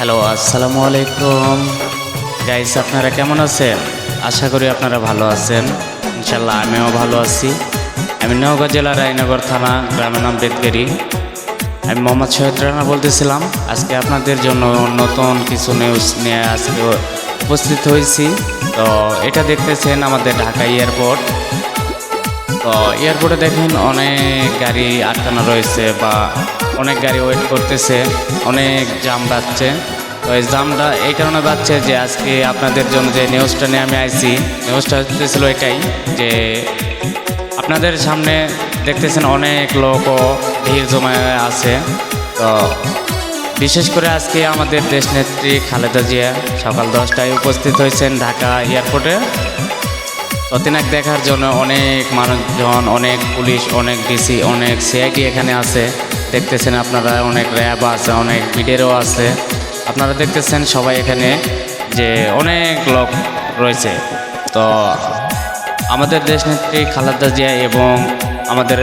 Hello আসসালামু আলাইকুম। Guys আপনারা কেমন আছেন? আশা করি আপনারা ভালো আছেন। ইনশাল্লাহ আমিও ভালো আছি। আমি নওগাঁ জেলার রায়নগর থানা, গ্রামের নাম বেদগেরি আমি মোহাম্মদ শহীদ রানা বলতেছিলাম। আজকে আপনাদের জন্য নতুন কিছু নিউজ নিয়ে আজকে উপস্থিত হয়েছি। তো এটা দেখতেছেন আমাদের ঢাকা এয়ারপোর্ট। তো এয়ারপোর্টে দেখেন অনেক গাড়ি আটকানো রয়েছে বা অনেক গাড়ি ওয়েট করতেছে, অনেক জাম বাজছে তো এই জামটা এই কারণে বাজছে যে আজকে আপনাদের জন্য যে নিউজটা নিয়ে আমি আইছি নিউজটা হচ্ছিল এটাই যে আপনাদের সামনে দেখতেছেন অনেক লোকও ভিড় জমায় আছে। তো বিশেষ করে আজকে আমাদের দেশনেত্রী খালেদা জিয়া সকাল দশটায় উপস্থিত হয়েছেন ঢাকা এয়ারপোর্টে। অতিনাক দেখার জন্য অনেক মানুষজন, অনেক পুলিশ, অনেক ডিসি অনেক সিআইডি এখানে আছে। দেখতেছেন আপনারা, অনেক র্যাব আছে, অনেক বিডেরও আছে। আপনারা দেখতেছেন সবাই এখানে যে অনেক লোক রয়েছে। তো আমাদের দেশনেত্রী খালেদা জিয়া এবং আমাদের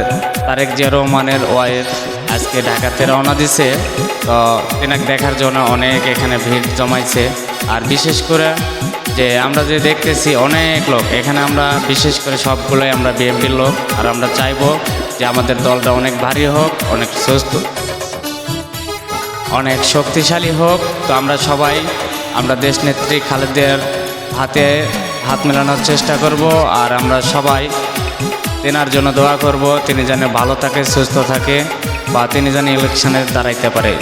তারেক জিয়া রহমানের ওয়াইফ আজকে ঢাকাতে রওনা দিছে। তো তেনাক দেখার জন্য অনেক এখানে ভিড় জমাইছে। আর বিশেষ করে যে আমরা যে দেখতেছি অনেক লোক। এখানে আমরা বিশেষ করে সবগুলোই আমরা বিএনপির লোক। আর আমরা চাইব যে আমাদের দলটা অনেক ভারী হোক, অনেক সুস্থ, অনেক শক্তিশালী হোক। তো আমরা সবাই, আমরা দেশনেত্রী খালেদের হাতে হাত মেলানোর চেষ্টা করব। আর আমরা সবাই তেনার জন্য দোয়া করব। তিনি যেন ভালো থাকে, সুস্থ থাকে। বা তিনি যেন ইলেকশনে দাঁড়াইতে পারে।